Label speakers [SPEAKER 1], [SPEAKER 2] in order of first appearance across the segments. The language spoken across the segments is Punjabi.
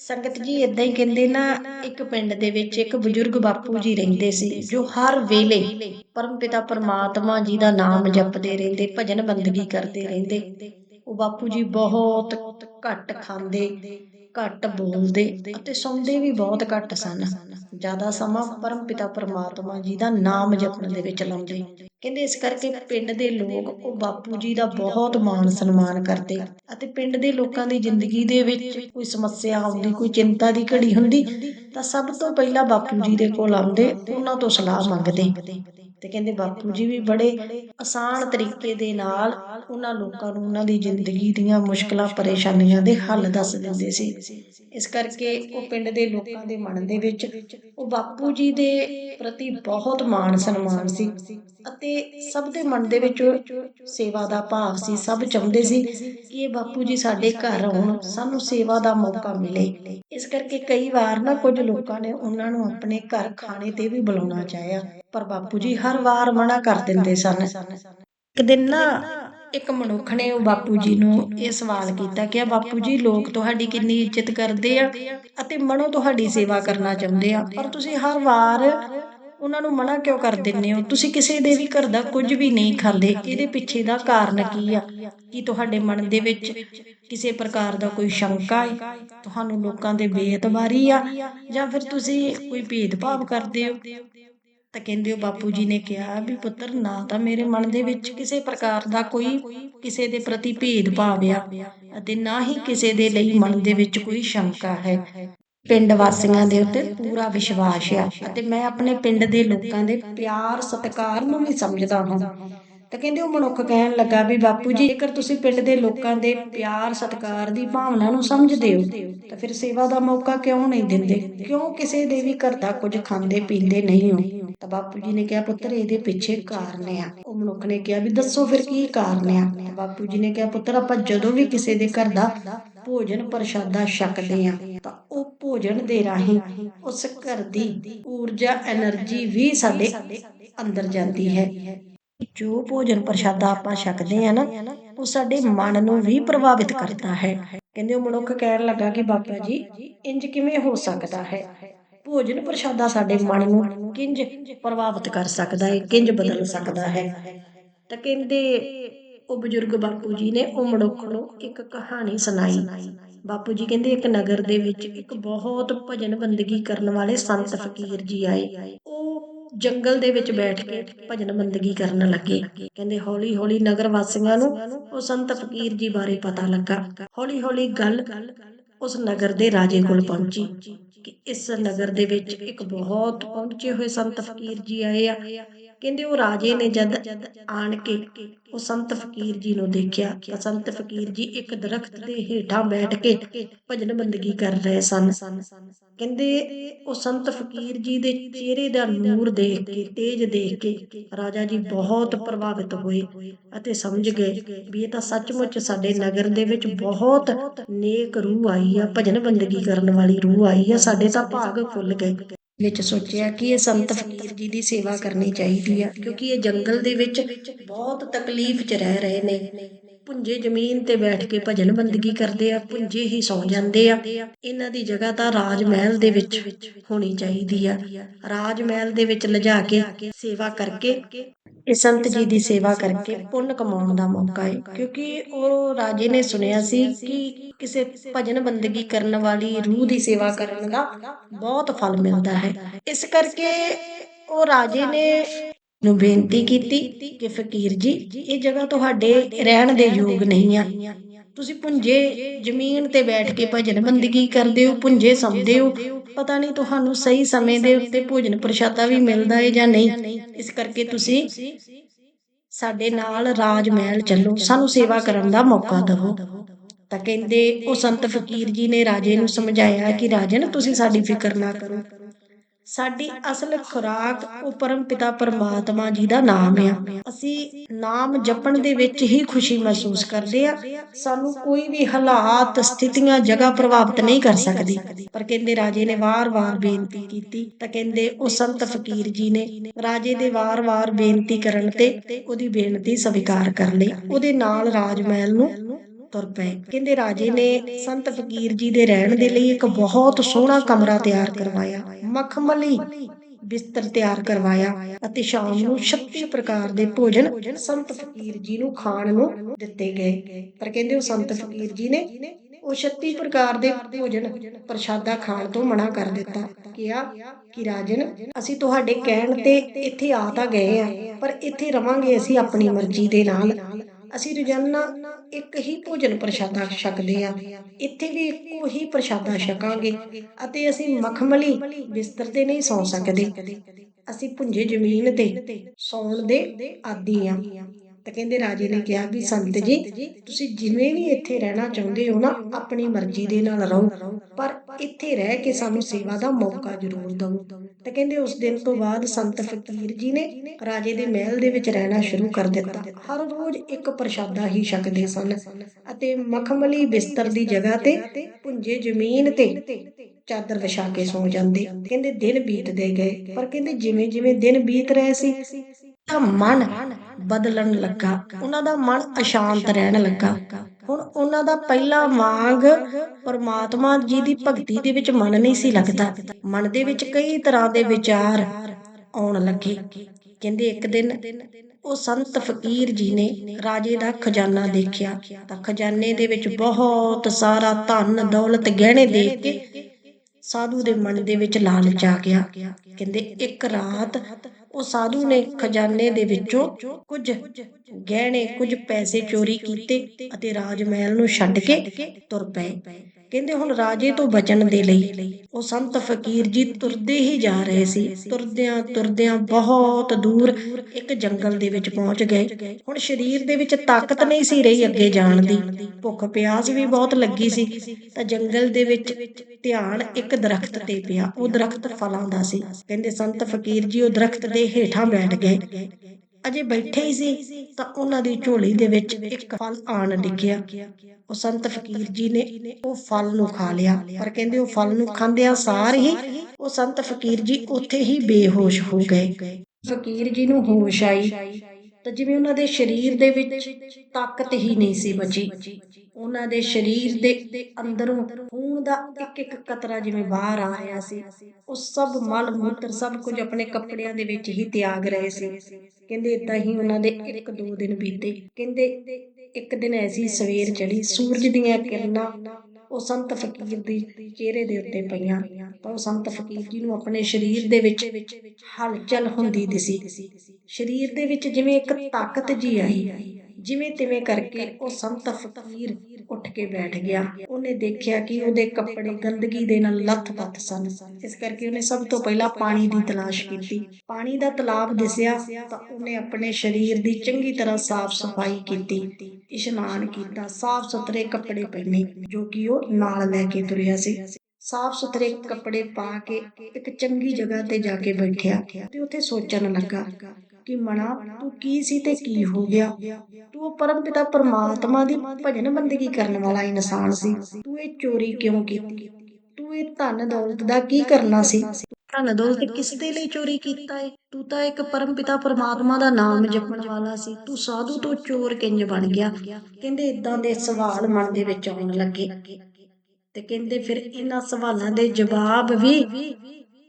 [SPEAKER 1] ਸੰਗਤ ਜੀ ਇਦਾਂ ਹੀ ਕਹਿੰਦੇ ਨਾ, ਇੱਕ ਪਿੰਡ ਦੇ ਵਿੱਚ ਇੱਕ ਬਜ਼ੁਰਗ ਬਾਪੂ ਜੀ ਰਹਿੰਦੇ ਸੀ, ਜੋ ਹਰ ਵੇਲੇ ਪਰਮਪਿਤਾ ਪਰਮਾਤਮਾ ਜੀ ਦਾ ਨਾਮ ਜਪਦੇ ਰਹਿੰਦੇ, ਭਜਨ ਬੰਦਗੀ ਕਰਦੇ ਰਹਿੰਦੇ। ਉਹ ਬਾਪੂ ਜੀ ਬਹੁਤ ਘੱਟ ਖਾਂਦੇ, ਘੱਟ ਬੋਲਦੇ ਅਤੇ ਸੌਂਦੇ ਵੀ ਬਹੁਤ ਘੱਟ ਸਨ। ਜ਼ਿਆਦਾ ਸਮਾਂ ਪਰਮਪਿਤਾ ਪਰਮਾਤਮਾ ਜੀ ਦਾ ਨਾਮ ਜਪਣ ਦੇ ਵਿੱਚ ਲਾਉਂਦੇ। ਕਹਿੰਦੇ ਇਸ ਕਰਕੇ ਪਿੰਡ ਦੇ ਲੋਕ ਉਹ ਬਾਪੂ ਜੀ ਦਾ ਬਹੁਤ ਮਾਣ ਸਨਮਾਨ ਕਰਦੇ। ਅਤੇ ਪਿੰਡ ਦੇ ਲੋਕਾਂ ਦੀ ਜ਼ਿੰਦਗੀ ਦੇ ਵਿੱਚ ਕੋਈ ਸਮੱਸਿਆ ਆਉਂਦੀ ਕੋਈ ਚਿੰਤਾ ਦੀ ਘੜੀ ਹੁੰਦੀ ਤਾਂ ਸਭ ਤੋਂ ਪਹਿਲਾਂ ਬਾਪੂ ਜੀ ਦੇ ਕੋਲ ਆਉਂਦੇ ਉਹਨਾਂ ਤੋਂ ਸਲਾਹ ਮੰਗਦੇ। ਤੇ ਕਹਿੰਦੇ ਬਾਪੂ ਜੀ ਵੀ ਬੜੇ ਆਸਾਨ ਤਰੀਕੇ ਦੇ ਨਾਲ ਉਹਨਾਂ ਲੋਕਾਂ ਨੂੰ ਉਹਨਾਂ ਦੀ ਜ਼ਿੰਦਗੀ ਦੀਆਂ ਮੁਸ਼ਕਲਾਂ ਪਰੇਸ਼ਾਨੀਆਂ ਦੇ ਹੱਲ ਦੱਸ ਦਿੰਦੇ ਸੀ। ਇਸ ਕਰਕੇ ਉਹ ਪਿੰਡ ਦੇ ਲੋਕਾਂ ਦੇ ਮਨ ਦੇ ਵਿੱਚ ਉਹ ਬਾਪੂ ਜੀ ਦੇ ਪ੍ਰਤੀ ਬਹੁਤ ਮਾਣ ਸਨਮਾਨ ਸੀ। ਅਤੇ ਸਭ ਦੇ ਮਨ ਦੇ ਵਿੱਚ ਸੇਵਾ ਦਾ ਭਾਵ ਸੀ। ਸਭ ਚਾਹੁੰਦੇ ਸੀ ਕਿ ਇਹ ਬਾਪੂ ਜੀ ਸਾਡੇ ਘਰ ਆਉਣ ਸਾਨੂੰ ਸੇਵਾ ਦਾ ਮੌਕਾ ਮਿਲੇ। ਇਸ ਕਰਕੇ ਕਈ ਵਾਰ ਨਾ ਕੁਝ ਲੋਕਾਂ ਨੇ ਉਹਨਾਂ ਨੂੰ ਆਪਣੇ ਘਰ ਖਾਣੇ ਤੇ ਵੀ ਬੁਲਾਉਣਾ ਚਾਹਿਆ ਪਰ ਬਾਪੂ ਜੀ ਹਰ ਵਾਰ ਮਨਾ ਕਰ ਦਿੰਦੇ ਸਨ। ਇੱਕ ਦਿਨ ਨਾ ਇੱਕ ਮਨੁੱਖ ਨੇ ਉਹ ਬਾਪੂ ਜੀ ਨੂੰ ਇਹ ਸਵਾਲ ਕੀਤਾ ਕਿ ਆ ਬਾਪੂ ਜੀ ਲੋਕ ਤੁਹਾਡੀ ਕਿੰਨੀ ਇੱਜ਼ਤ ਕਰਦੇ ਆ ਅਤੇ ਮਨੋਂ ਤੁਹਾਡੀ ਸੇਵਾ ਕਰਨਾ ਚਾਹੁੰਦੇ ਆ। ਪਰ ਤੁਸੀਂ ਹਰ ਵਾਰ ਉਹਨਾਂ ਨੂੰ ਮਨਾ ਕਿਉਂ ਕਰ ਦਿੰਦੇ ਹੋ? ਤੁਸੀਂ ਕਿਸੇ ਦੇ ਵੀ ਘਰ ਦਾ ਕੁਝ ਵੀ ਨਹੀਂ ਖਾਂਦੇ ਇਹਦੇ ਪਿੱਛੇ ਦਾ ਕਾਰਨ ਕੀ ਆ? ਕੀ ਤੁਹਾਡੇ ਮਨ ਦੇ ਵਿੱਚ ਕਿਸੇ ਪ੍ਰਕਾਰ ਦਾ ਕੋਈ ਸ਼ੰਕਾ ਹੈ ਤੁਹਾਨੂੰ ਲੋਕਾਂ ਦੇ ਬੇਇਤਬਾਰੀ ਆ? ਜਾਂ ਫਿਰ ਤੁਸੀਂ ਕੋਈ ਭੇਦਭਾਵ ਕਰਦੇ ਹੋ? ਤਾਂ ਕਹਿੰਦੇ ਉਹ ਬਾਪੂ ਜੀ ਨੇ ਕਿਹਾ ਵੀ ਪੁੱਤਰ, ਨਾ ਤਾਂ ਮੇਰੇ ਮਨ ਦੇ ਵਿੱਚ ਕਿਸੇ ਪ੍ਰਕਾਰ ਦਾ ਕੋਈ ਕਿਸੇ ਦੇ ਪ੍ਰਤੀ ਭੇਦਭਾਵ ਆ ਅਤੇ ਨਾ ਹੀ ਕਿਸੇ ਦੇ ਲਈ ਮਨ ਦੇ ਵਿੱਚ ਕੋਈ ਸ਼ੰਕਾ ਹੈ। ਪਿੰਡ ਵਾਸੀਆਂ ਦੇ ਉੱਤੇ ਪੂਰਾ ਵਿਸ਼ਵਾਸ ਆ ਅਤੇ ਮੈਂ ਆਪਣੇ ਪਿੰਡ ਦੇ ਲੋਕਾਂ ਦੇ ਪਿਆਰ, ਸਤਿਕਾਰ ਨੂੰ ਵੀ ਸਮਝਦਾ ਹਾਂ। ਤਾਂ ਕਹਿੰਦੇ ਉਹ ਮਨੁੱਖ ਕਹਿਣ ਲੱਗਾ ਵੀ ਬਾਪੂ ਜੀ, ਜੇਕਰ ਤੁਸੀਂ ਪਿੰਡ ਦੇ ਲੋਕਾਂ ਦੇ ਪਿਆਰ, ਸਤਿਕਾਰ ਦੀ ਭਾਵਨਾ ਨੂੰ ਸਮਝਦੇ ਹੋ, ਤਾਂ ਫਿਰ ਸੇਵਾ ਦਾ ਮੌਕਾ ਕਿਉਂ ਨਹੀਂ ਦਿੰਦੇ? ਕਿਉਂ ਕਿਸੇ ਦੇ ਵੀ ਘਰ ਦਾ ਕੁਝ ਖਾਂਦੇ, ਪੀਂਦੇ ਨਹੀਂ ਹੋ? ਤਾਂ ਬਾਪੂ ਜੀ ਨੇ ਕਿਹਾ, ਪੁੱਤਰ, ਇਹਦੇ ਪਿੱਛੇ ਕਾਰਨ ਆ। ਉਹ ਮਨੁੱਖ ਨੇ ਕਿਹਾ ਵੀ ਦੱਸੋ ਫਿਰ ਕੀ ਕਾਰਨ ਆ? ਬਾਪੂ ਜੀ ਨੇ ਕਿਹਾ, ਪੁੱਤਰ, ਆਪਾਂ ਜਦੋਂ ਵੀ ਕਿਸੇ ਦੇ ਘਰ ਦਾ ਭੋਜਨ ਪ੍ਰਸ਼ਾਦਾ ਛਕਦੇ ਆ, ਤਾਂ ਉਹ ਭੋਜਨ ਦੇ ਰਾਹੀਂ ਉਸ ਘਰ ਦੀ ਊਰਜਾ એનર્ਜੀ ਵੀ ਸਾਡੇ ਅੰਦਰ ਜਾਂਦੀ ਹੈ। ਜੋ ਭੋਜਨ ਪ੍ਰਸ਼ਾਦਾ ਆਪਾਂ ਛਕਦੇ ਆ ਨਾ, ਉਹ ਸਾਡੇ ਮਨ ਨੂੰ ਵੀ ਪ੍ਰਭਾਵਿਤ ਕਰਦਾ ਹੈ। ਕਹਿੰਦੇ ਉਹ ਮਨੁੱਖ ਕਹਿਣ ਲੱਗਾ ਕਿ ਬਾਪਾ ਜੀ, ਇੰਜ ਕਿਵੇਂ ਹੋ ਸਕਦਾ ਹੈ? ਭੋਜਨ ਪ੍ਰਸ਼ਾਦਾ ਸਾਡੇ ਮਨ ਨੂੰ ਕਿੰਜ ਪ੍ਰਭਾਵਿਤ ਕਰ ਸਕਦਾ ਹੈ ਕਿੰਜ ਬਦਲ ਸਕਦਾ ਹੈ। ਤਾਂ ਕਹਿੰਦੇ ਉਹ ਬਜ਼ੁਰਗ ਬਾਪੂ ਜੀ ਨੇ ਉਹ ਮਨੁੱਖ ਨੂੰ ਇੱਕ ਕਹਾਣੀ ਸੁਣਾਈ। ਬਾਪੂ ਜੀ ਕਹਿੰਦੇ ਇੱਕ ਨਗਰ ਦੇ ਵਿੱਚ ਇੱਕ ਬਹੁਤ ਭਜਨ ਬੰਦਗੀ ਕਰਨ ਵਾਲੇ ਸੰਤ ਫਕੀਰ ਜੀ ਆਏ। ਉਹ ਜੰਗਲ ਦੇ ਵਿੱਚ ਬੈਠ ਕੇ ਭਜਨ ਬੰਦਗੀ ਕਰਨ ਲੱਗੇ। ਕਹਿੰਦੇ ਹੌਲੀ ਹੌਲੀ ਨਗਰ ਵਾਸੀਆਂ ਨੂੰ ਉਹ ਸੰਤ ਫਕੀਰ ਜੀ ਬਾਰੇ ਪਤਾ ਲੱਗਾ। ਹੌਲੀ ਹੌਲੀ ਗੱਲ ਉਸ ਨਗਰ ਦੇ ਰਾਜੇ ਕੋਲ ਪਹੁੰਚੀ। ਕਿ ਇਸ ਨਗਰ ਦੇ ਵਿੱਚ ਇੱਕ ਬਹੁਤ ਪਹੁੰਚੇ ਹੋਏ ਸੰਤ ਫਕੀਰ ਜੀ ਆਏ ਆ। ਕਹਿੰਦੇ ਉਹ ਰਾਜੇ ਨੇ ਜਦ ਆਣ ਕੇ ਉਹ ਸੰਤ ਫਕੀਰ ਜੀ ਨੂੰ ਦੇਖਿਆ ਤਾਂ ਸੰਤ ਫਕੀਰ ਜੀ ਇੱਕ ਦਰਖਤ ਦੇ ਹੇਠਾਂ ਬੈਠ ਕੇ ਭਜਨ ਬੰਦਗੀ ਕਰ ਰਹੇ ਸਨ। ਕਹਿੰਦੇ ਉਹ ਸੰਤ ਫਕੀਰ ਜੀ ਦੇ ਚਿਹਰੇ ਦਾ ਨੂਰ ਦੇਖ ਕੇ, ਤੇਜ ਦੇਖ ਕੇ ਰਾਜਾ ਜੀ ਬਹੁਤ ਪ੍ਰਭਾਵਿਤ ਹੋਏ ਅਤੇ ਸਮਝ ਗਏ ਵੀ ਇਹ ਤਾਂ ਸੱਚਮੁੱਚ ਸਾਡੇ ਨਗਰ ਦੇ ਵਿੱਚ ਬਹੁਤ ਨੇਕ ਰੂਹ ਆਈ ਆ, ਭਜਨ ਬੰਦਗੀ ਕਰਨ ਵਾਲੀ ਰੂਹ ਆਈ ਆ ਸਾਡੇ ਤਾਂ ਭਾਗ ਖੁੱਲ ਗਏ। ਵਿੱਚ ਸੋਚਿਆ ਕਿ ਇਹ ਸੰਤ ਫਕੀਰ ਜੀ ਦੀ ਸੇਵਾ ਕਰਨੀ ਚਾਹੀਦੀ ਆ, ਕਿਉਂਕਿ ਇਹ ਜੰਗਲ ਦੇ ਵਿੱਚ ਬਹੁਤ ਤਕਲੀਫ 'ਚ ਰਹਿ ਰਹੇ ਨੇ। ਪੁੰਜੇ ਜ਼ਮੀਨ ਤੇ ਬੈਠ ਕੇ ਭਜਨ ਬੰਦਗੀ ਕਰਦੇ ਆ ਪੁੰਜੇ ਹੀ ਸੌ ਜਾਂਦੇ ਆ। ਇਹਨਾਂ ਦੀ ਜਗ੍ਹਾ ਤਾਂ ਰਾਜ ਮਹਿਲ ਦੇ ਵਿੱਚ ਹੋਣੀ ਚਾਹੀਦੀ ਆ। ਰਾਜ ਮਹਿਲ ਦੇ ਵਿੱਚ ਲਿਜਾ ਕੇ ਸੇਵਾ ਕਰਕੇ ਇਹ ਸੰਤ ਜੀ ਦੀ ਸੇਵਾ ਕਰਕੇ ਪੁੰਨ ਕਮਾਉਣ ਦਾ ਮੌਕਾ ਹੈ ਕਿਉਂਕਿ ਉਹ ਰਾਜੇ ਨੇ ਸੁਣਿਆ ਸੀ ਕਿ ਕਿਸੇ ਭਜਨ ਬੰਦਗੀ ਕਰਨ ਵਾਲੀ ਰੂਹ ਦੀ ਸੇਵਾ ਕਰਨ ਦਾ ਬਹੁਤ ਫਲ ਮਿਲਦਾ ਹੈ। ਇਸ ਕਰਕੇ ਉਹ ਰਾਜੇ ਨੇ ਨੂੰ ਬੇਨਤੀ ਕੀਤੀ ਕਿ ਫਕੀਰ ਜੀ ਇਹ ਜਗ੍ਹਾ ਤੁਹਾਡੇ ਰਹਿਣ ਦੇ ਯੋਗ ਨਹੀਂ ਆ। ਤੁਸੀਂ ਪੁੰਜੇ ਜ਼ਮੀਨ ਤੇ ਬੈਠ ਕੇ ਭਜਨ ਬੰਦਗੀ ਕਰਦੇ ਹੋ ਪੁੰਜੇ ਸੌਂਦੇ ਹੋ। ਪਤਾ ਨਹੀਂ ਤੁਹਾਨੂੰ ਸਹੀ ਸਮੇਂ ਦੇ ਉੱਤੇ ਭੋਜਨ ਪ੍ਰਸ਼ਾਦਾ ਵੀ ਮਿਲਦਾ ਹੈ ਜਾਂ ਨਹੀਂ। ਇਸ ਕਰਕੇ ਤੁਸੀਂ ਸਾਡੇ ਨਾਲ ਰਾਜ ਮਹਿਲ ਚੱਲੋ। ਸਾਨੂੰ ਸੇਵਾ ਕਰਨ ਦਾ ਮੌਕਾ ਦਿਵੋ। ਤਾਂ ਕਹਿੰਦੇ, ਉਹ ਸੰਤ ਫਕੀਰ ਜੀ ਨੇ ਰਾਜੇ ਨੂੰ ਸਮਝਾਇਆ ਕਿ ਰਾਜਨ, ਤੁਸੀਂ ਸਾਡੀ ਫਿਕਰ ਨਾ ਕਰੋ। ਸਾਡੀ ਅਸਲ ਖੁਰਾਕ ਉਹ ਪਰਮ ਪਿਤਾ ਪਰਮਾਤਮਾ ਜੀ ਦਾ ਨਾਮ ਆ। ਅਸੀਂ ਨਾਮ ਜਪਣ ਦੇ ਵਿੱਚ ਹੀ ਖੁਸ਼ੀ ਮਹਿਸੂਸ ਕਰਦੇ ਆ। ਸਾਨੂੰ ਕੋਈ ਵੀ ਹਾਲਾਤ ਸਥਿਤੀਆਂ ਜਗ੍ਹਾ ਪ੍ਰਭਾਵਿਤ ਨਹੀਂ ਕਰ ਸਕਦੀ। ਪਰ ਕਹਿੰਦੇ ਰਾਜੇ ਨੇ ਵਾਰ-ਵਾਰ ਬੇਨਤੀ ਕੀਤੀ। ਤਾਂ ਕਹਿੰਦੇ ਉਹ ਸੰਤ ਫਕੀਰ ਜੀ ਨੇ ਰਾਜੇ ਦੇ ਵਾਰ-ਵਾਰ ਬੇਨਤੀ ਕਰਨ ਤੇ ਉਹਦੀ ਬੇਨਤੀ ਸਵੀਕਾਰ ਕਰ ਲਈ। ਉਹਦੇ ਨਾਲ ਰਾਜ ਮਹਿਲ ਨੂੰ ਤੁਰ ਪਏ। ਕਹਿੰਦੇ ਰਾਜੇ ਨੇ ਸੰਤ ਫਕੀਰ ਜੀ ਦੇ ਰਹਿਣ ਦੇ ਲਈ ਇੱਕ ਬਹੁਤ ਸੋਹਣਾ ਕਮਰਾ ਤਿਆਰ ਕਰਵਾਇਆ। ਮਖਮਲੀ ਬਿਸਤਰ ਤਿਆਰ ਕਰਵਾਇਆ ਅਤੇ ਸ਼ਾਮ ਨੂੰ 36 ਪ੍ਰਕਾਰ ਦੇ ਭੋਜਨ ਸੰਤ ਫਕੀਰ ਜੀ ਨੂੰ ਖਾਣ ਨੂੰ ਦਿੱਤੇ ਗਏ। ਪਰ ਕਹਿੰਦੇ ਉਹ ਸੰਤ ਫਕੀਰ ਜੀ ਨੇ ਉਹ 36 ਪ੍ਰਕਾਰ ਦੇ ਭੋਜਨ ਪ੍ਰਸ਼ਾਦਾ ਖਾਣ ਤੋਂ ਮਨਾ ਕਰ ਦਿੱਤਾ। ਕਿਹਾ ਕਿ ਰਾਜਨ, ਅਸੀਂ ਤੁਹਾਡੇ ਕਹਿਣ ਤੇ ਇੱਥੇ ਆ ਤਾਂ ਗਏ ਆ ਪਰ ਇੱਥੇ ਰਵਾਂਗੇ ਅਸੀਂ ਆਪਣੀ ਮਰਜ਼ੀ ਦੇ ਨਾਲ। ਅਸੀਂ ਰੋਜ਼ਾਨਾ ਇੱਕ ਹੀ ਭੋਜਨ ਪ੍ਰਸ਼ਾਦਾ ਛਕਦੇ ਆ ਇੱਥੇ ਵੀ ਇੱਕੋ ਹੀ ਪ੍ਰਸ਼ਾਦਾ ਛਕਾਂਗੇ ਅਤੇ ਅਸੀਂ ਮਖਮਲੀ ਬਿਸਤਰ ਤੇ ਨਹੀਂ ਸੌ ਸਕਦੇ। ਅਸੀਂ ਭੁੰਜੇ ਜ਼ਮੀਨ ਤੇ ਸੌਣ ਦੇ ਆਦੀ ਆ ਤਾਂ ਕਹਿੰਦੇ ਰਾਜੇ ਨੇ ਕਿਹਾ ਵੀ ਸੰਤ ਜੀ, ਤੁਸੀਂ ਜਿਵੇਂ ਵੀ ਇੱਥੇ ਰਹਿਣਾ ਚਾਹੁੰਦੇ ਹੋ ਨਾ, ਆਪਣੀ ਮਰਜ਼ੀ ਦੇ ਨਾਲ ਰਹੋ। ਪਰ ਇੱਥੇ ਰਹਿ ਕੇ ਸਾਨੂੰ ਸੇਵਾ ਦਾ ਮੌਕਾ ਜ਼ਰੂਰ ਦਿਓ। ਤਾਂ ਕਹਿੰਦੇ ਉਸ ਦਿਨ ਤੋਂ ਬਾਅਦ ਸੰਤ ਫਕੀਰ ਜੀ ਨੇ ਰਾਜੇ ਦੇ ਮਹਿਲ ਦੇ ਵਿੱਚ ਰਹਿਣਾ ਸ਼ੁਰੂ ਕਰ ਦਿੱਤਾ। ਹਰ ਰੋਜ਼ ਇੱਕ ਪ੍ਰਸ਼ਾਦਾ ਹੀ ਛਕਦੇ ਸਨ ਅਤੇ ਮਖਮਲੀ ਬਿਸਤਰ ਦੀ ਜਗ੍ਹਾ ਤੇ ਪੁੰਜੇ ਜ਼ਮੀਨ ਤੇ ਚਾਦਰ ਵਿਛਾ ਕੇ ਸੌ ਜਾਂਦੇ। ਕਹਿੰਦੇ ਦਿਨ ਬੀਤਦੇ ਗਏ। ਪਰ ਕਹਿੰਦੇ ਜਿਵੇਂ ਜਿਵੇਂ ਦਿਨ ਬੀਤ ਰਹੇ ਸੀ ਤਾਂ ਮਨ ਬਦਲਣ ਲੱਗਾ। ਉਹਨਾਂ ਦਾ ਮਨ ਅਸ਼ਾਂਤ ਰਹਿਣ ਲੱਗਾ। ਹੁਣ ਉਹਨਾਂ ਦਾ ਪਹਿਲਾ ਵਾਂਗ ਪਰਮਾਤਮਾ ਜੀ ਦੀ ਭਗਤੀ ਦੇ ਵਿੱਚ ਮਨ ਨਹੀਂ ਸੀ ਲੱਗਦਾ। ਮਨ ਦੇ ਵਿੱਚ ਕਈ ਤਰ੍ਹਾਂ ਦੇ ਵਿਚਾਰ ਆਉਣ ਲੱਗੇ। ਕਹਿੰਦੇ ਇੱਕ ਦਿਨ ਉਹ ਸੰਤ ਫਕੀਰ ਜੀ ਨੇ ਰਾਜੇ ਦਾ ਖਜ਼ਾਨਾ ਦੇਖਿਆ। ਤਾਂ ਖਜ਼ਾਨੇ ਦੇ ਵਿੱਚ ਬਹੁਤ ਸਾਰਾ ਧਨ, ਦੌਲਤ ਗਹਿਣੇ ਦੇਖ ਕੇ ਸਾਧੂ ਦੇ ਮਨ ਦੇ ਵਿੱਚ ਲਾਲਚ ਆ ਗਿਆ। ਕਹਿੰਦੇ, ਇੱਕ ਰਾਤ ਉਹ ਸਾਧੂ ਨੇ ਖਜ਼ਾਨੇ ਦੇ ਵਿੱਚੋਂ ਕੁਝ ਗਹਿਣੇ, ਕੁਝ ਪੈਸੇ ਚੋਰੀ ਕੀਤੇ ਅਤੇ ਰਾਜ ਮਹਿਲ ਨੂੰ ਛੱਡ ਕੇ ਤੁਰ ਪਏ। ਕਹਿੰਦੇ ਹੁਣ ਰਾਜੇ ਤੋਂ ਬਚਣ ਦੇ ਲਈ ਉਹ ਸੰਤ ਫਕੀਰ ਜੀ ਤੁਰਦੇ ਹੀ ਜਾ ਰਹੇ ਸੀ। ਤੁਰਦਿਆਂ ਤੁਰਦਿਆਂ ਬਹੁਤ ਦੂਰ ਇੱਕ ਜੰਗਲ ਦੇ ਵਿੱਚ ਪਹੁੰਚ ਗਏ। ਹੁਣ ਸਰੀਰ ਦੇ ਵਿੱਚ ਤਾਕਤ ਨਹੀਂ ਸੀ ਰਹੀ ਅੱਗੇ ਜਾਣ ਦੀ। ਭੁੱਖ ਪਿਆਸ ਵੀ ਬਹੁਤ ਲੱਗੀ ਸੀ। ਤਾਂ ਜੰਗਲ ਦੇ ਵਿੱਚ ਧਿਆਨ ਇੱਕ ਦਰਖਤ ਤੇ ਪਿਆ। ਉਹ ਦਰਖਤ ਫਲਾਂ ਦਾ ਸੀ। ਕਹਿੰਦੇ ਸੰਤ ਫਕੀਰ ਜੀ ਉਹ ਦਰਖਤ ਦੇ ਹੇਠਾਂ ਬੈਠ ਗਏ। ਅਜੇ ਬੈਠੇ ਹੀ ਸੀ ਤਾਂ ਉਹਨਾਂ ਦੀ ਝੋਲੀ ਦੇ ਵਿੱਚ ਇੱਕ ਫਲ ਆਣ ਡਿੱਗਿਆ। ਉਹ ਸੰਤ ਫਕੀਰ ਜੀ ਨੇ ਉਹ ਫਲ ਨੂੰ ਖਾ ਲਿਆ, ਪਰ ਕਹਿੰਦੇ ਉਹ ਫਲ ਨੂੰ ਖਾਂਦਿਆਂ ਸਾਰ ਹੀ ਉਹ ਸੰਤ ਫਕੀਰ ਜੀ ਉੱਥੇ ਹੀ ਬੇਹੋਸ਼ ਹੋ ਗਏ। ਫਕੀਰ ਜੀ ਨੂੰ ਹੋਸ਼ ਆਈ ਤਾਂ ਜਿਵੇਂ ਉਹਨਾਂ ਦੇ ਸਰੀਰ ਦੇ ਵਿੱਚ ਤਾਕਤ ਹੀ ਨਹੀਂ ਸੀ ਬਚੀ। ਉਹਨਾਂ ਦੇ ਸਰੀਰ ਦੇ ਅੰਦਰੋਂ ਖੂਨ ਦਾ ਇੱਕ ਇੱਕ ਕਤਰਾ ਜਿਵੇਂ ਬਾਹਰ ਆ ਰਿਹਾ ਸੀ, ਉਹ ਸਭ ਮਲ ਮੂਤਰ ਸਭ ਕੁਝ ਆਪਣੇ ਕੱਪੜਿਆਂ ਦੇ ਵਿੱਚ ਹੀ ਤਿਆਗ ਰਹੇ ਸੀ। ਕਹਿੰਦੇ ਇਦਾਂ ਹੀ ਉਹਨਾਂ ਦੇ ਇੱਕ ਦੋ ਦਿਨ ਬੀਤੇ। ਕਹਿੰਦੇ ਇੱਕ ਦਿਨ ਐਸੀ ਸਵੇਰ ਚੜੀ ਸੂਰਜ ਦੀਆਂ ਕਿਰਨਾਂ, ਉਹ ਸੰਤ ਫਕੀਰ ਦੀ ਚਿਹਰੇ ਦੇ ਉੱਤੇ ਪਈਆਂ। ਤਾਂ ਉਹ ਸੰਤ ਫਕੀਰ ਜੀ ਨੂੰ ਆਪਣੇ ਸਰੀਰ ਦੇ ਵਿੱਚ ਹਲਚਲ ਹੁੰਦੀ ਦਿਸੀ। ਸਰੀਰ ਦੇ ਵਿੱਚ ਜਿਵੇਂ ਇੱਕ ਤਾਕਤ ਜੀ ਆਈ। ਜਿਵੇਂ ਤਿਵੇਂ ਕਰਕੇ ਉਹ ਸੰਤ ਫਕੀਰ ਉੱਠ ਕੇ ਬੈਠ ਗਿਆ। ਉਹਨੇ ਦੇਖਿਆ ਕਿ ਉਹਦੇ ਕੱਪੜੇ ਗੰਦਗੀ ਦੇ ਨਾਲ ਲੱਥ-ਪੱਥ ਸਨ। ਇਸ ਕਰਕੇ ਉਹਨੇ ਸਭ ਤੋਂ ਪਹਿਲਾਂ ਪਾਣੀ ਦੀ ਤਲਾਸ਼ ਕੀਤੀ। ਪਾਣੀ ਦਾ ਤਲਾਬ ਦਿਸਿਆ ਤਾਂ ਉਹਨੇ ਆਪਣੇ ਸਰੀਰ ਦੀ ਚੰਗੀ ਤਰ੍ਹਾਂ ਸਾਫ਼ ਸਫ਼ਾਈ ਕੀਤੀ, ਇਸ਼ਨਾਨ ਕੀਤਾ, ਸਾਫ਼ ਸੁਥਰੇ ਕੱਪੜੇ ਪਹਿਨੇ, ਜੋ ਕਿ ਉਹ ਨਾਲ ਲੈ ਕੇ ਤੁਰਿਆ ਸੀ। ਸਾਫ਼ ਸੁਥਰੇ ਕੱਪੜੇ ਪਾ ਕੇ ਇੱਕ ਚੰਗੀ ਜਗ੍ਹਾ ਤੇ ਜਾ ਕੇ ਬੈਠਿਆ ਤੇ ਉੱਥੇ ਸੋਚਣ ਲੱਗਾ ਕਿ ਮਣਾ ਤੂੰ ਕੀ ਸੀ ਤੇ ਕੀ ਹੋ ਗਿਆ? ਤੂੰ ਉਹ ਪਰਮਪਿਤਾ ਪਰਮਾਤਮਾ ਦੀ ਭਜਨ ਬੰਦਗੀ ਕਰਨ ਵਾਲਾ ਇਨਸਾਨ ਸੀ। ਤੂੰ ਇਹ ਚੋਰੀ ਕਿਉਂ ਕੀਤੀ? ਤੂੰ ਇਹ ਧਨ ਦੌਲਤ ਦਾ ਕੀ ਕਰਨਾ ਸੀ? ਧਨ ਦੌਲਤ ਕਿਸ ਦੇ ਲਈ ਚੋਰੀ ਕੀਤਾ ਏ? ਤੂੰ ਤਾਂ ਇੱਕ ਪਰਮਪਿਤਾ ਪਰਮਾਤਮਾ ਦਾ ਨਾਮ ਜਪਣ ਵਾਲਾ ਸੀ। ਤੂੰ ਸਾਧੂ ਤੋਂ ਚੋਰ ਕਿੰਜ ਬਣ ਗਿਆ? ਕਹਿੰਦੇ ਇਦਾਂ ਦੇ ਸਵਾਲ ਮਨ ਦੇ ਵਿੱਚ ਆਉਣ ਲੱਗੇ। ਤੇ ਕਹਿੰਦੇ ਫਿਰ ਇਹਨਾਂ ਸਵਾਲਾਂ ਦੇ ਜਵਾਬ ਵੀ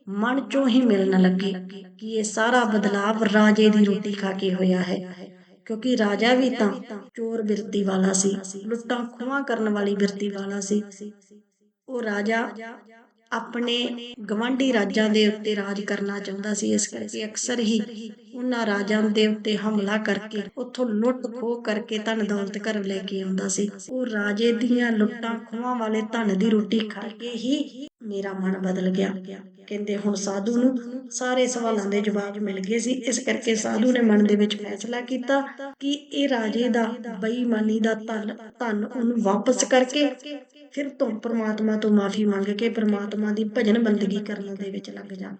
[SPEAKER 1] ਮਨ ਚੋਂ ਹੀ ਮਿਲਣ ਲੱਗੇ ਕਿ ਇਹ ਸਾਰਾ ਬਦਲਾਵ ਰਾਜੇ ਦੀ ਰੋਟੀ ਖਾ ਕੇ ਹੋਇਆ ਹੈ। ਕਿਉਂਕਿ ਰਾਜਾ ਵੀ ਤਾਂ ਚੋਰ ਬਿਰਤੀ ਵਾਲਾ ਸੀ, ਲੁੱਟਾਂ ਖੋਹਾਂ ਕਰਨ ਵਾਲੀ ਬਿਰਤੀ ਵਾਲਾ ਸੀ। ਉਹ ਰਾਜਾ ਆਪਣੇ ਗਵਾਂਢੀ ਰਾਜਾਂ ਦੇ ਉੱਤੇ ਰਾਜ ਕਰਨਾ ਚਾਹੁੰਦਾ ਸੀ, ਇਸ ਕਰਕੇ ਅਕਸਰ ਹੀ ਉਹਨਾਂ ਰਾਜਾਂ ਦੇ ਉੱਤੇ ਹਮਲਾ ਕਰਕੇ ਉੱਥੋਂ ਲੁੱਟ ਖੋਹ ਕਰਕੇ ਧਨ ਦੌਲਤ ਘਰ ਲੈ ਕੇ ਆਉਂਦਾ ਸੀ। ਉਹ ਰਾਜੇ ਦੀਆਂ ਲੁੱਟਾਂ ਖੋਹਾਂ ਵਾਲੇ ਧਨ ਦੀ ਰੋਟੀ ਖਾ ਕੇ ਹੀ ਮੇਰਾ ਮਨ ਬਦਲ ਗਿਆ। ਕਹਿੰਦੇ, ਹੁਣ ਸਾਧੂ ਨੂੰ ਸਾਰੇ ਸਵਾਲਾਂ ਦੇ ਜਵਾਬ ਮਿਲ ਗਏ ਸੀ। ਇਸ ਕਰਕੇ ਸਾਧੂ ਨੇ ਮਨ ਦੇ ਵਿੱਚ ਫੈਸਲਾ ਕੀਤਾ ਕਿ ਇਹ ਰਾਜੇ ਦਾ ਬੇਈਮਾਨੀ ਦਾ ਧਨ ਧਨ ਉਹਨੂੰ ਵਾਪਸ ਕਰਕੇ ਫਿਰ ਤੋਂ ਪ੍ਰਮਾਤਮਾ ਤੋਂ ਮਾਫੀ ਮੰਗ ਕੇ ਪ੍ਰਮਾਤਮਾ ਦੀ ਭਜਨ ਬੰਦਗੀ ਕਰਨ ਦੇ ਵਿੱਚ ਲੱਗ ਜਾ।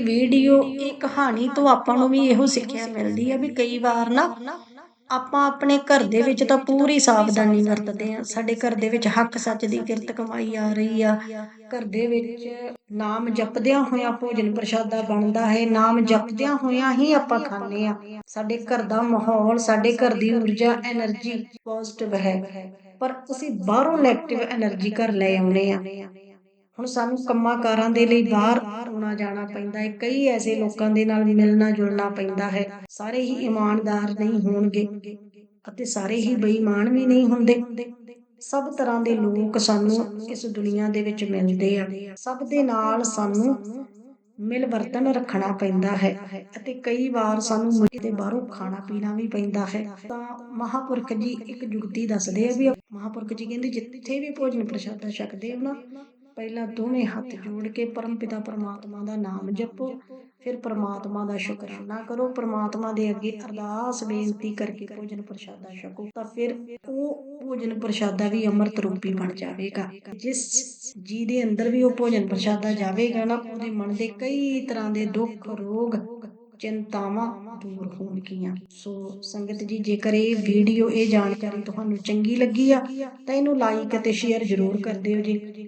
[SPEAKER 1] ਵੀਡੀਓ, ਇਹ ਕਹਾਣੀ ਤੋਂ ਆਪਾਂ ਨੂੰ ਵੀ ਇਹੋ ਸਿੱਖਿਆ ਮਿਲਦੀ ਹੈ ਵੀ ਕਈ ਵਾਰ ਨਾ ਆਪਾਂ ਆਪਣੇ ਘਰ ਦੇ ਵਿੱਚ ਤਾਂ ਪੂਰੀ ਸਾਵਧਾਨੀ ਵਰਤਦੇ ਆ। ਸਾਡੇ ਘਰ ਦੇ ਵਿੱਚ ਹੱਕ ਸੱਚ ਦੀ ਕਿਰਤ ਕਮਾਈ ਆ ਰਹੀ ਆ। ਘਰ ਦੇ ਵਿੱਚ ਨਾਮ ਜਪਦਿਆਂ ਹੋਇਆਂ ਭੋਜਨ ਪ੍ਰਸ਼ਾਦਾ ਬਣਦਾ ਹੈ, ਨਾਮ ਜਪਦਿਆਂ ਹੋਇਆਂ ਹੀ ਆਪਾਂ ਖਾਂਦੇ ਆ। ਸਾਡੇ ਘਰ ਦਾ ਮਾਹੌਲ, ਸਾਡੇ ਘਰ ਦੀ ਊਰਜਾ એનર્ਜੀ ਪੋਜ਼ਿਟਿਵ ਹੈ। ਪਰ ਅਸੀਂ ਬਾਹਰੋਂ ਨੈਗੇਟਿਵ એનર્ਜੀ ਘਰ ਲੈ ਆਉਨੇ ਆ। ਹੁਣ ਸਾਨੂੰ ਕੰਮਾਂ ਕਾਰਾਂ ਦੇ ਲਈ ਬਾਹਰ ਆਉਣਾ ਜਾਣਾ ਪੈਂਦਾ ਹੈ। ਕਈ ਐਸੇ ਲੋਕਾਂ ਦੇ ਨਾਲ ਮਿਲਣਾ ਜੁਲਣਾ ਪੈਂਦਾ ਹੈ। ਸਾਰੇ ਹੀ ਇਮਾਨਦਾਰ ਨਹੀਂ ਹੋਣਗੇ ਅਤੇ ਸਾਰੇ ਹੀ ਬੇਈਮਾਨ ਵੀ ਨਹੀਂ ਹੁੰਦੇ। ਸਭ ਤਰ੍ਹਾਂ ਦੇ ਲੋਕ ਸਾਨੂੰ ਇਸ ਦੁਨੀਆ ਦੇ ਵਿੱਚ ਮਿਲਦੇ ਆ। ਸਭ ਦੇ ਨਾਲ ਸਾਨੂੰ ਮਿਲ ਵਰਤਨ ਰੱਖਣਾ ਪੈਂਦਾ ਹੈ ਅਤੇ ਕਈ ਵਾਰ ਸਾਨੂੰ ਕਿਤੇ ਬਾਹਰੋਂ ਖਾਣਾ ਪੀਣਾ ਵੀ ਪੈਂਦਾ ਹੈ। ਤਾਂ ਮਹਾਪੁਰਖ ਜੀ ਇੱਕ ਜੁਗਤੀ ਦੱਸਦੇ ਆ ਵੀ ਮਹਾਪੁਰਖ ਜੀ ਕਹਿੰਦੇ, ਜਿੱਥੇ ਵੀ ਭੋਜਨ ਪ੍ਰਸ਼ਾਦਾ ਛਕਦੇ ਹੋ ਨਾ ਪਹਿਲਾਂ ਦੋਵੇਂ ਹੱਥ ਜੋੜ ਕੇ ਪਰਮ ਪਿਤਾ ਪਰਮਾਤਮਾ ਦਾ ਨਾਮ ਜਪੋ, ਫਿਰ ਪਰਮਾਤਮਾ ਦਾ ਸ਼ੁਕਰਾਨਾ ਕਰੋ, ਪਰਮਾਤਮਾ ਦੇ ਅੱਗੇ ਅਰਦਾਸ ਬੇਨਤੀ ਕਰਕੇ ਭੋਜਨ ਪ੍ਰਸ਼ਾਦਾ ਛਕੋ, ਤਾਂ ਫਿਰ ਉਹ ਭੋਜਨ ਪ੍ਰਸ਼ਾਦਾ ਵੀ ਅੰਮ੍ਰਿਤ ਰੂਪੀ ਬਣ ਜਾਵੇਗਾ। ਜਿਸ ਜੀ ਦੇ ਅੰਦਰ ਵੀ ਉਹ ਭੋਜਨ ਪ੍ਰਸ਼ਾਦਾ ਜਾਵੇਗਾ ਨਾ, ਉਹਦੇ ਮਨ ਦੇ ਕਈ ਤਰ੍ਹਾਂ ਦੇ ਦੁੱਖ, ਰੋਗ, ਚਿੰਤਾਵਾਂ ਦੂਰ ਹੋਣਗੀਆਂ। ਸੋ ਸੰਗਤ ਜੀ, ਜੇਕਰ ਇਹ ਵੀਡੀਓ ਇਹ ਜਾਣਕਾਰੀ ਤੁਹਾਨੂੰ ਚੰਗੀ ਲੱਗੀ ਆ, ਤਾਂ ਇਹਨੂੰ ਲਾਈਕ ਅਤੇ ਸ਼ੇਅਰ ਜ਼ਰੂਰ ਕਰ ਦਿਓ ਜੀ।